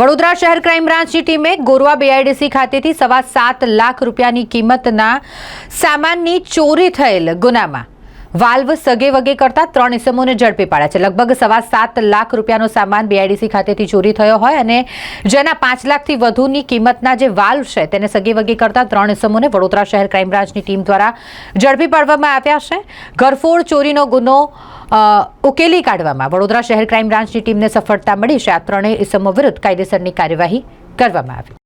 વડોદરા શહેર ક્રાઇમ બ્રાન્ચની ટીમે ગોરવા બીઆઈડીસી ખાતેથી સવા સાત લાખ રૂપિયાની કિંમતના સામાનની ચોરી થયેલ ગુનામાં. વાલ્વ સગે વગે કરતા ત્રણ ઇસમોને ઝડપી પાડ્યા છે. લગભગ સવા સાત લાખ રૂપિયાનો સામાન બીઆઈડીસી ખાતેથી ચોરી થયો હોય અને જેના પાંચ લાખથી વધુની કિંમતના જે વાલ્વ છે તેને સગે વગે કરતા ત્રણ ઇસમોને વડોદરા શહેર ક્રાઇમ બ્રાન્ચની ટીમ દ્વારા ઝડપી પાડવામાં આવ્યા છે. ઘરફોડ ચોરીનો ગુનો ઉકેલી કાઢવામાં વડોદરા શહેર ક્રાઇમ બ્રાન્ચની ટીમને સફળતા મળી છે. આ ત્રણેય ઇસમો વિરુદ્ધ કાયદેસરની કાર્યવાહી કરવામાં આવી.